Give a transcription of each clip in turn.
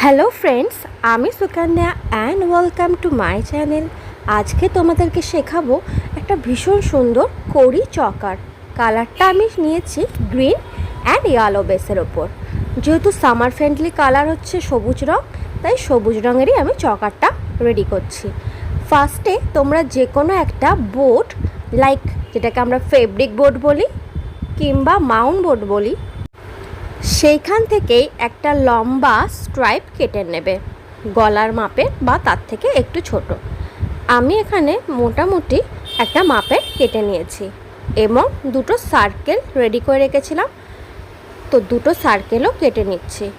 Hello friends আমি Sukanya and welcome to my channel আজকে তোমাদেরকে শেখাবো একটা ভীষণ সুন্দর কড়ি চকার। কালারটা আমি নিয়েছি গ্রিন অ্যান্ড ইয়েলো বেসের ওপর। যেহেতু সামার ফ্রেন্ডলি কালার হচ্ছে সবুজ রং, তাই সবুজ রঙেরই আমি চকারটা রেডি করছি। ফার্স্টে তোমরা যে কোনো একটা বোর্ড লাইক যেটাকে আমরা ফেব্রিক বোর্ড বলি, কিংবা মাউন্ট বোর্ড বলি সেইখান থেকেই একটা লম্বা স্ট্রাইপ কেটে নেবে। গলার মাপের বা তার থেকে একটু ছোট। আমি এখানে মোটামুটি একটা মাপের কেটে নিয়েছি এবং দুটো সার্কেল রেডি করে রেখেছিলাম। তো দুটো সার্কেলও কেটে নিচ্ছি।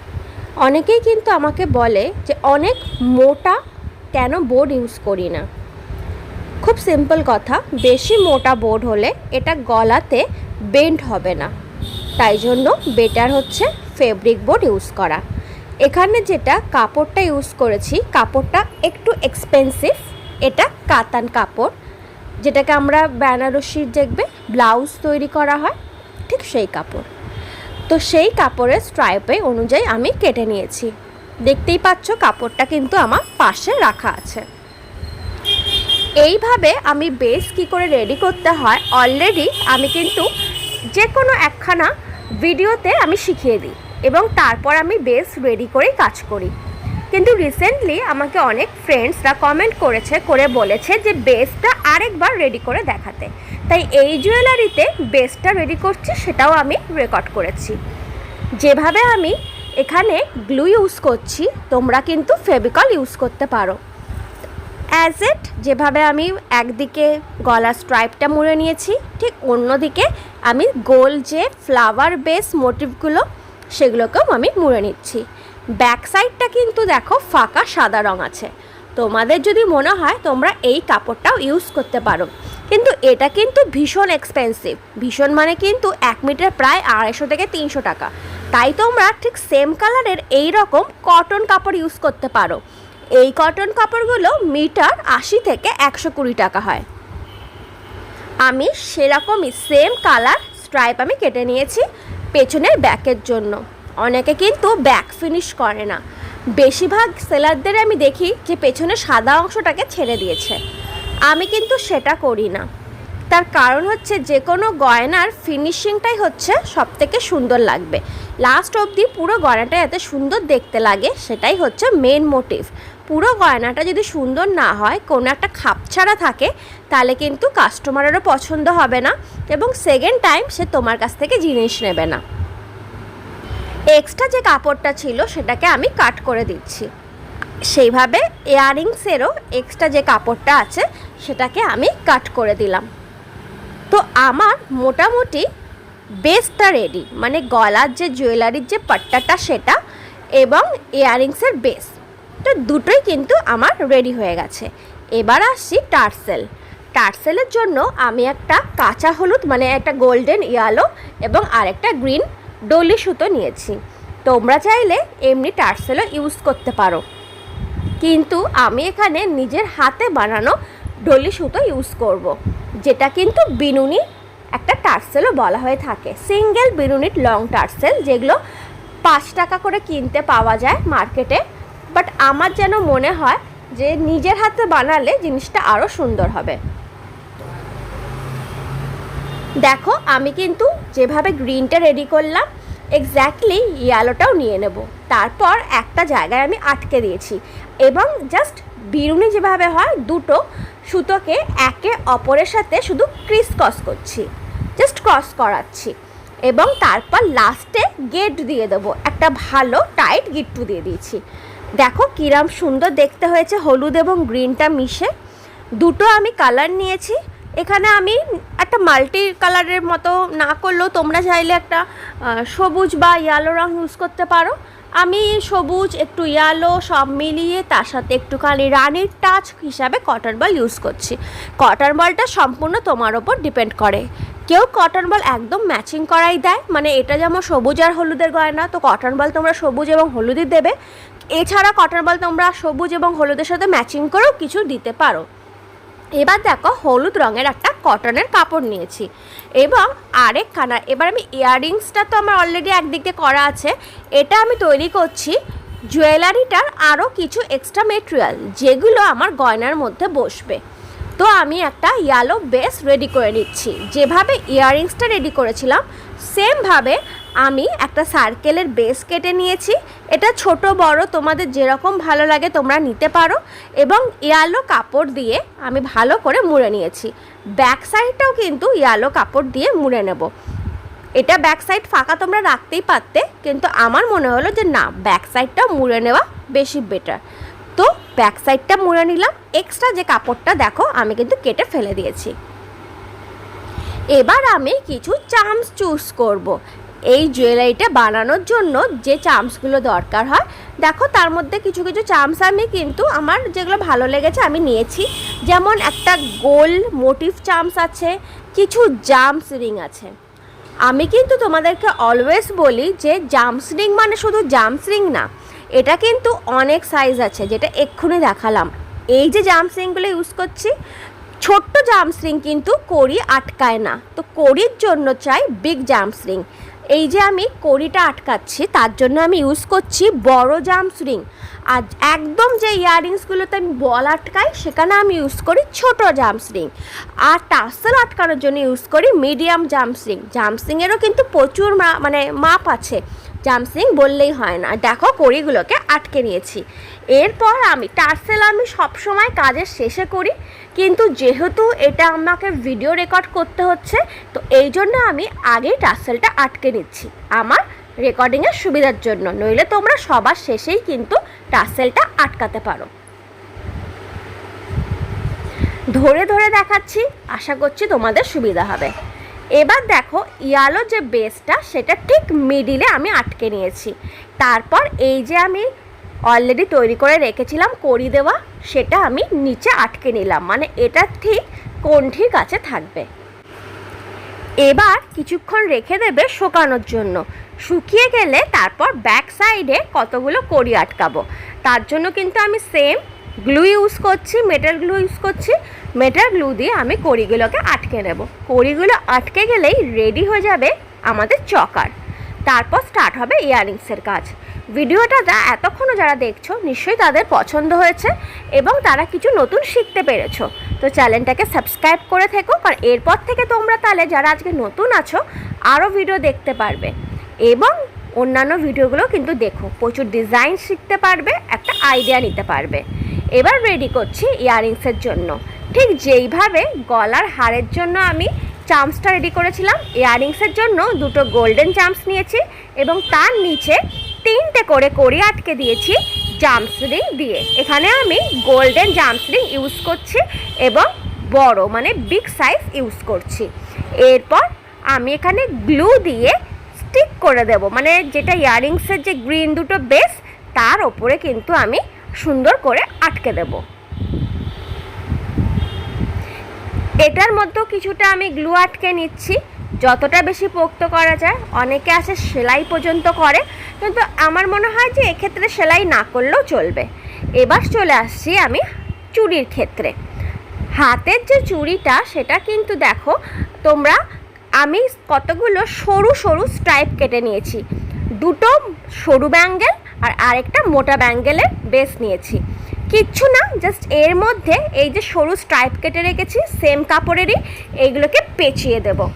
অনেকেই কিন্তু আমাকে বলে যে, অনেক মোটা কেন বোর্ড ইউজ করি না? খুব সিম্পল কথা, বেশি মোটা বোর্ড হলে এটা গলাতে বেন্ড হবে না। তাই জন্য বেটার হচ্ছে ফেব্রিক বোর্ড ইউজ করা। এখানে যেটা কাপড়টা ইউজ করেছি, কাপড়টা একটু এক্সপেন্সিভ এটা কাতান কাপড়। যেটাকে আমরা বেনারসির দেখবে ব্লাউজ তৈরি করা হয়, ঠিক সেই কাপড়। তো সেই কাপড়ের স্ট্রাইপে অনুযায়ী আমি কেটে নিয়েছি। দেখতেই পাচ্ছ কাপড়টা কিন্তু আমার পাশে রাখা আছে। এইভাবে আমি বেস কি করে রেডি করতে হয় অলরেডি আমি কিন্তু যে কোনো একখানা ভিডিওতে আমি শিখিয়ে দিই এবং তারপর আমি বেস রেডি করেই কাজ করি। কিন্তু রিসেন্টলি আমাকে অনেক ফ্রেন্ডসরা কমেন্ট করেছে, করে বলেছে যে বেসটা আরেকবার রেডি করে দেখাতে। তাই এই জুয়েলারিতে বেসটা রেডি করছি, সেটাও আমি রেকর্ড করেছি। যেভাবে আমি এখানে গ্লু ইউজ করছি, তোমরা কিন্তু ফেভিকল ইউজ করতে পারো। অ্যাজ যেভাবে আমি একদিকে গলার স্ট্রাইপটা মুড়ে নিয়েছি, ঠিক অন্যদিকে আমি গোল যে ফ্লাওয়ার বেস মোটিভগুলো সেগুলোকেও আমি মুড়ে নিচ্ছি। ব্যাক সাইডটা কিন্তু দেখো ফাঁকা সাদা রং আছে। তোমাদের যদি মনে হয় তোমরা এই কাপড়টাও ইউজ করতে পারো। কিন্তু এটা কিন্তু ভীষণ এক্সপেন্সিভ ভীষণ মানে কিন্তু এক মিটার প্রায় আড়াইশো থেকে তিনশো টাকা। তাই তোমরা ঠিক সেম কালারের এই রকম কটন কাপড় ইউজ করতে পারো। এই কটন কাপড়গুলো মিটার আশি থেকে একশো কুড়ি টাকা হয়। আমি সেরকমই সেম কালার স্ট্রাইপ আমি কেটে নিয়েছি পেছনের ব্যাকের জন্য। অনেকে কিন্তু ব্যাক ফিনিশ করে না। বেশিরভাগ সেলারদের আমি দেখি যে পেছনে সাদা অংশটাকে ছেড়ে দিয়েছে। আমি কিন্তু সেটা করি না। তার কারণ হচ্ছে যে কোনো গয়নার ফিনিশিংটাই হচ্ছে সব থেকে সুন্দর লাগবে। লাস্ট অবধি পুরো গয়নাটা এত সুন্দর দেখতে লাগে, সেটাই হচ্ছে মেন মোটিভ পুরো গয়নাটা যদি সুন্দর না হয়, কোনো একটা খাপছাড়া থাকে, তাহলে কিন্তু কাস্টমারেরও পছন্দ হবে না এবং সেকেন্ড টাইম সে তোমার কাছ থেকে জিনিস নেবে না। এক্সট্রা যে কাপড়টা ছিল, সেটাকে আমি কাট করে দিচ্ছি। সেইভাবে ইয়াররিংসেরও এক্সট্রা যে কাপড়টা আছে, সেটাকে আমি কাট করে দিলাম। তো আমার মোটামুটি বেসটা রেডি মানে গলার যে জুয়েলারির যে পাট্টাটা, সেটা এবং ইয়াররিংসের বেস তো দুটোই কিন্তু আমার রেডি হয়ে গেছে। এবার আসছি টার্সেল। টার্সেলের জন্য আমি একটা কাঁচা হলুদ মানে একটা গোল্ডেন ইয়ালো এবং আরেকটা গ্রিন ডলি সুতো নিয়েছি। তোমরা চাইলে এমনি টার্সেলও ইউজ করতে পারো। কিন্তু আমি এখানে নিজের হাতে বানানো ডলি সুতো ইউজ করব। যেটা কিন্তু বিনুনি একটা টার্সেলও বলা হয়ে থাকে। সিঙ্গেল বিনুনিট লং টার্সেল, যেগুলো পাঁচ টাকা করে কিনতে পাওয়া যায় মার্কেটে বাট আমার যেন মনে হয় যে নিজের হাতে বানালে জিনিসটা আরও সুন্দর হবে। দেখো, আমি কিন্তু যেভাবে গ্রিনটা রেডি করলাম এক্স্যাক্টলি ইয়ালোটাও নিয়ে নেব। তারপর একটা জায়গায় আমি আটকে দিয়েছি এবং জাস্ট বিরুনি যেভাবে হয়, দুটো সুতোকে একে অপরের সাথে শুধু ক্রিস ক্রস করছি জাস্ট ক্রস করাচ্ছি এবং তারপর লাস্টে গেট দিয়ে দেবো, একটা ভালো টাইট গিট্টু দিয়ে দিয়েছি। দেখো কিরাম সুন্দর দেখতে হয়েছে, হলুদ এবং গ্রিনটা মিশে। দুটো আমি কালার নিয়েছি। এখানে আমি একটা মাল্টি কালারের মতো না করলেও তোমরা চাইলে একটা সবুজ বা ইয়ালো রং ইউজ করতে পারো। আমি সবুজ, একটু ইয়ালো সব মিলিয়ে তার সাথে একটুখানি রানির টাচ হিসাবে কটন বল ইউজ করছি। কটন বলটা সম্পূর্ণ তোমার ওপর ডিপেন্ড করে। কেউ কটন বল একদম ম্যাচিং করাই দেয় মানে এটা যেমন সবুজ আর হলুদের গয়না, তো কটন বল তোমরা সবুজ এবং হলুদই দেবে। এছাড়া কটন বল তোমরা সবুজ এবং হলুদের সাথে ম্যাচিং করেও কিছু দিতে পারো। এবার দেখো হলুদ রঙের একটা কটনের কাপড় নিয়েছি এবং আরেক খানা এবার আমি ইয়াররিংসটা তো আমার অলরেডি একদিক দিয়ে করা আছে, এটা আমি তৈরি করছি জুয়েলারিটার আরও কিছু এক্সট্রা মেটেরিয়াল যেগুলো আমার গয়নার মধ্যে বসবে। তো আমি একটা ইয়ালো বেস রেডি করে নিচ্ছি। যেভাবে ইয়াররিংসটা রেডি করেছিলাম সেমভাবে আমি একটা সার্কেলের বেস কেটে নিয়েছি। এটা ছোট, বড়, তোমাদের যেরকম ভালো লাগে তোমরা নিতে পারো এবং ইয়ালো কাপড় দিয়ে আমি ভালো করে মুড়ে নিয়েছি। ব্যাক সাইডটাও কিন্তু ইয়ালো কাপড় দিয়ে মুড়ে নেব। এটা ব্যাক সাইড ফাঁকা তোমরা রাখতেই পারতে, কিন্তু আমার মনে হলো যে না ব্যাক সাইডটা মুড়ে নেওয়া বেশি বেটার তো ব্যাক সাইডটা মুড়ে নিলাম। এক্সট্রা যে কাপড়টা দেখো, আমি কিন্তু কেটে ফেলে দিয়েছি। এবার আমি কিছু চামস চুজ করব। এই জুয়েলারিটা বানানোর জন্য যে চামসগুলো দরকার হয়, দেখো তার মধ্যে কিছু কিছু চামস আমি কিন্তু আমার যেগুলো ভালো লেগেছে আমি নিয়েছি। যেমন একটা গোল মোটিভ চামস আছে, কিছু জামস রিং আছে। আমি কিন্তু তোমাদেরকে অলওয়েজ বলি যে জাম্পস রিং মানে শুধু জাম্পস রিং না এটা কিন্তু অনেক সাইজ আছে, যেটা এক্ষুনি দেখালাম। এই যে জাম্পস রিংগুলো ইউজ করছি, ছোট্ট জাম্পস রিং কিন্তু কড়ি আটকায় না। তো কড়ির জন্য চাই বিগ জাম্পস রিং এই যে আমি কড়িটা আটকাচ্ছি, তার জন্য আমি ইউজ করছি বড় জাম্পস রিং আর একদম যে ইয়াররিংসগুলোতে আমি বল আটকাই, সেখানে আমি ইউজ করি ছোট জাম্পস রিং আর টাসেল আটকানোর জন্য ইউজ করি মিডিয়াম জাম্পস রিং জাম্পস রিংয়েরও কিন্তু প্রচুর মানে মাপ আছে। জাম্পসিং বললেই হয় না। দেখো কড়িগুলোকে আটকে নিয়েছি। এরপর আমি টার্সেল আমি সবসময় কাজের শেষে করি, কিন্তু যেহেতু এটা আমাকে ভিডিও রেকর্ড করতে হচ্ছে, তো এই জন্য আমি আগেই টার্সেলটা আটকে নিচ্ছি আমার রেকর্ডিংয়ের সুবিধার জন্য। নইলে তোমরা সবার শেষেই কিন্তু টার্সেলটা আটকাতে পারো। ধরে ধরে দেখাচ্ছি, আশা করছি তোমাদের সুবিধা হবে। এবার দেখো ইয়ালো যে বেসটা সেটা ঠিক মিডিলে আমি আটকে নিয়েছি। তারপর এই যে আমি অলরেডি তৈরি করে রেখেছিলাম কড়ি দেওয়া, সেটা আমি নিচে আটকে নিলাম। মানে এটা ঠিক কণ্ঠির কাছে থাকবে। এবার কিছুক্ষণ রেখে দেবে শুকানোর জন্য। শুকিয়ে গেলে তারপর ব্যাক সাইডে কতগুলো কড়ি আটকাবো। তার জন্য কিন্তু আমি সেম গ্লু ইউজ করছি, মেটাল গ্লু ইউজ করছি, মেটাল গ্লু দিয়ে আমি কড়িগুলোকে আটকে নেব। কড়িগুলো আটকে গেলেই রেডি হয়ে যাবে আমাদের চকার। তারপর স্টার্ট হবে ইয়াররিংসের কাজ। ভিডিওটা যা এতক্ষণও যারা দেখছ, নিশ্চয়ই তাদের পছন্দ হয়েছে এবং তারা কিছু নতুন শিখতে পেরেছ। তো চ্যানেলটাকে সাবস্ক্রাইব করে থেকো, কারণ এরপর থেকে তোমরা তাহলে যারা আজকে নতুন আছো আরও ভিডিও দেখতে পারবে। এবং অন্যান্য ভিডিওগুলো কিন্তু দেখো, প্রচুর ডিজাইন শিখতে পারবে, একটা আইডিয়া নিতে পারবে। এবার রেডি করছি ইয়াররিংসের জন্য। ঠিক যেইভাবে গলার হারের জন্য আমি চামসটা রেডি করেছিলাম ইয়াররিংসের জন্য দুটো গোল্ডেন চামস নিয়েছি এবং তার নিচে তিনটে করে কড়ি আটকে দিয়েছি জামস রিং দিয়ে। এখানে আমি গোল্ডেন জামস রিং ইউজ করছি এবং বড় মানে বিগ সাইজ ইউজ করছি। এরপর আমি এখানে গ্লু দিয়ে স্টিক করে দেব। মানে যেটা ইয়াররিংসের যে গ্রিন দুটো বেস তার ওপরে কিন্তু আমি সুন্দর করে আটকে দেব। এটার মধ্যেও কিছুটা আমি গ্লু আটকে নিচ্ছি। যতটা বেশি পোক্ত করা যায়, অনেকে আসে সেলাই পর্যন্ত করে, কিন্তু আমার মনে হয় যে এক্ষেত্রে সেলাই না করলেও চলবে। এবার চলে আসছি আমি চুড়ির ক্ষেত্রে। হাতের যে চুড়িটা, সেটা কিন্তু দেখো, তোমরা, আমি কতগুলো সরু সরু স্ট্রাইপ কেটে নিয়েছি। দুটো সরু ব্যাঙ্গেল আর আরেকটা মোটা ব্যাঙ্গেলের বেস নিয়েছি। কিচ্ছু না জাস্ট এর মধ্যে এই যে সরু স্ট্রাইপ কেটে রেখেছি সেম কাপড়েরই এইগুলোকে পেঁচিয়ে দেবো।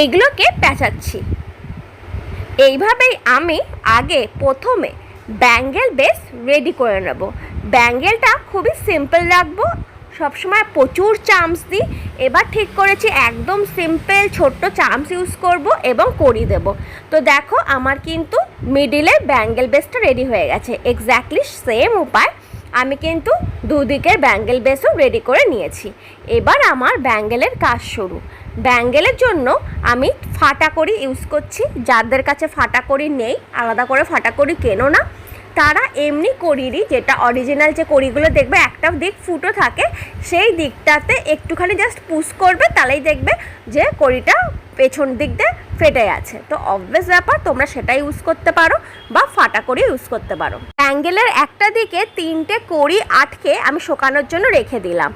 এইগুলোকে পেঁচাচ্ছি। এইভাবেই আমি আগে প্রথমে ব্যাঙ্গেল বেস রেডি করে নেব। ব্যাঙ্গেলটা খুবই সিম্পল রাখব সবসময় প্রচুর চামস দিই। এবার ঠিক করেছি, একদম সিম্পল ছোট্ট চামস ইউজ করব এবং করি দেব। তো দেখো, আমার কিন্তু মিডিলে ব্যাঙ্গেল বেসটা রেডি হয়ে গেছে। এক্স্যাক্টলি সেম উপায়, আমি কিন্তু দুদিকের ব্যাঙ্গেল বেসও রেডি করে নিয়েছি। এবার আমার ব্যাঙ্গেলের কাজ শুরু। ব্যাঙ্গেলের জন্য আমি ফাটা করি ইউজ করছি। যাদের কাছে ফাটা করি নেই, আলাদা করে ফাটা করি কেনো না। তারা এমনি করিরই যেটা অরিজিনাল যে কড়িগুলো দেখবে, একটা দিক ফুটো থাকে, সেই দিকটাতে একটুখানি জাস্ট পুশ করবে, তাহলেই দেখবে যে কড়িটা পেছন দিক দিয়ে ফেটে আছে। তো অবভিয়াস ব্যাপার, তোমরা সেটা ইউজ করতে পারো বা ফাটা করে ইউজ করতে পারো। অ্যাঙ্গেলের একটা দিকে তিনটে কড়ি আটকে আমি শোকানোর জন্য রেখে দিলাম।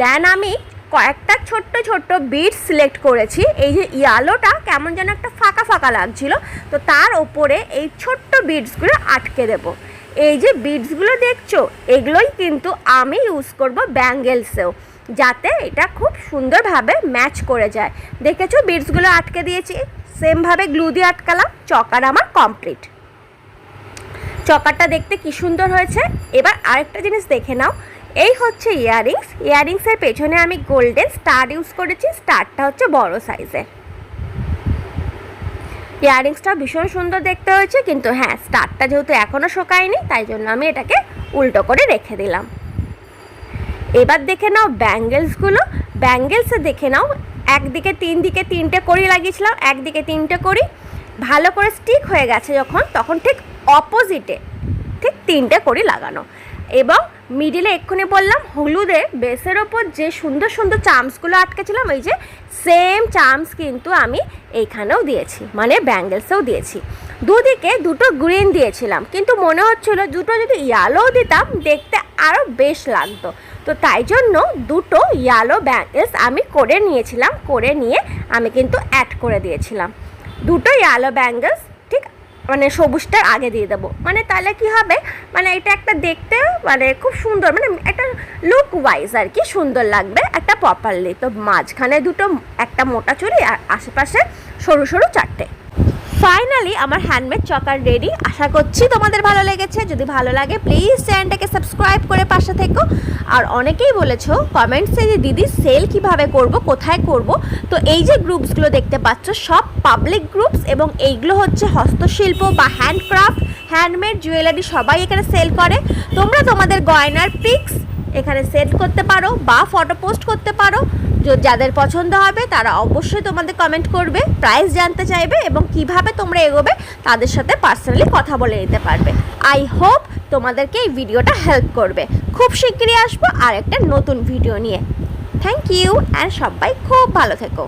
দেন আমি কয়েকটা ছোট্ট ছোট্ট বিট সিলেক্ট করেছি। এই যে ইয়ালোটা কেমন যেন একটা ফাঁকা ফাঁকা লাগছিল। তো তার ওপরে এই ছোট্ট বিটসগুলো আটকে দেবো। এই যে বিটসগুলো দেখছ, এগুলোই কিন্তু আমি ইউজ করব ব্যাঙ্গেলসেও, যাতে এটা খুব সুন্দরভাবে ম্যাচ করে যায়। দেখেছ বিটসগুলো আটকে দিয়েছি? সেমভাবে গ্লু দিয়ে আটকালাম, চকার আমার কমপ্লিট চকারটা দেখতে কি সুন্দর হয়েছে। এবার আরেকটা জিনিস দেখে নাও। এই হচ্ছে ইয়াররিংস ইয়াররিংসের পেছনে আমি গোল্ডেন স্টার ইউজ করেছি, স্টারটা হচ্ছে বড় সাইজের ইয়াররিংসটা ভীষণ সুন্দর দেখতে হয়েছে, কিন্তু হ্যাঁ স্টারটা যেহেতু এখনও শোকায়নি, তাই জন্য আমি এটাকে উল্টো করে রেখে দিলাম। এবার দেখে নাও ব্যাঙ্গেলসগুলো। ব্যাঙ্গেলসে দেখে নাও, একদিকে তিন দিকে তিনটে করি লাগিয়েছিলাম, একদিকে তিনটে করি ভালো করে স্টিক হয়ে গেছে যখন, তখন ঠিক অপোজিটে ঠিক তিনটে করি লাগানো। এবং মিডিলে এক্ষুনি বললাম হলুদের বেসের ওপর যে সুন্দর সুন্দর চামসগুলো আটকেছিলাম, এই যে সেম চামস কিন্তু আমি এইখানেও দিয়েছি মানে ব্যাঙ্গেলসেও দিয়েছি। দুদিকে দুটো গ্রিন দিয়েছিলাম, কিন্তু মনে হচ্ছিল দুটো যদি ইয়ালো দিতাম, দেখতে আরও বেশ লাগতো। তো তাই জন্য দুটো ইয়ালো ব্যাঙ্গেলস আমি করে নিয়েছিলাম, করে নিয়ে আমি কিন্তু অ্যাড করে দিয়েছিলাম। দুটো ইয়ালো ব্যাঙ্গেলস মানে সবুজটার আগে দিয়ে দেবো। মানে তাহলে কি হবে? মানে এটা একটা দেখতে মানে খুব সুন্দর মানে একটা লুক ওয়াইজ আর কি সুন্দর লাগবে, একটা প্রপারলি তো মাঝখানে দুটো, একটা মোটা চুরি আর আশেপাশে সরু সরু চারটে। ফাইনালি আমার হ্যান্ডমেড চকার রেডি আশা করছি তোমাদের ভালো লেগেছে। যদি ভালো লাগে প্লিজ চ্যানেলটাকে সাবস্ক্রাইব করে পাশে থেকো। আর অনেকেই বলেছ কমেন্টসে যে দিদি সেল কীভাবে করব, কোথায় করব? তো এই যে গ্রুপসগুলো দেখতে পাচ্ছ, সব পাবলিক গ্রুপস এবং এইগুলো হচ্ছে হস্তশিল্প বা হ্যান্ডক্রাফট হ্যান্ডমেড জুয়েলারি সবাই এখানে সেল করে। তোমরা তোমাদের গয়নার পিক্স এখানে সেট করতে পারো বা ফটো পোস্ট করতে পারো। যাদের পছন্দ হবে তারা অবশ্যই তোমাদের কমেন্ট করবে প্রাইস জানতে চাইবে এবং কীভাবে তোমরা এগোবে তাদের সাথে পার্সোনালি কথা বলে নিতে পারবে। আই হোপ তোমাদেরকে এই ভিডিওটা হেল্প করবে। খুব শিগগিরই আসব আর একটা নতুন ভিডিও নিয়ে। থ্যাংক ইউ অ্যান্ড সবাই খুব ভালো থেকো।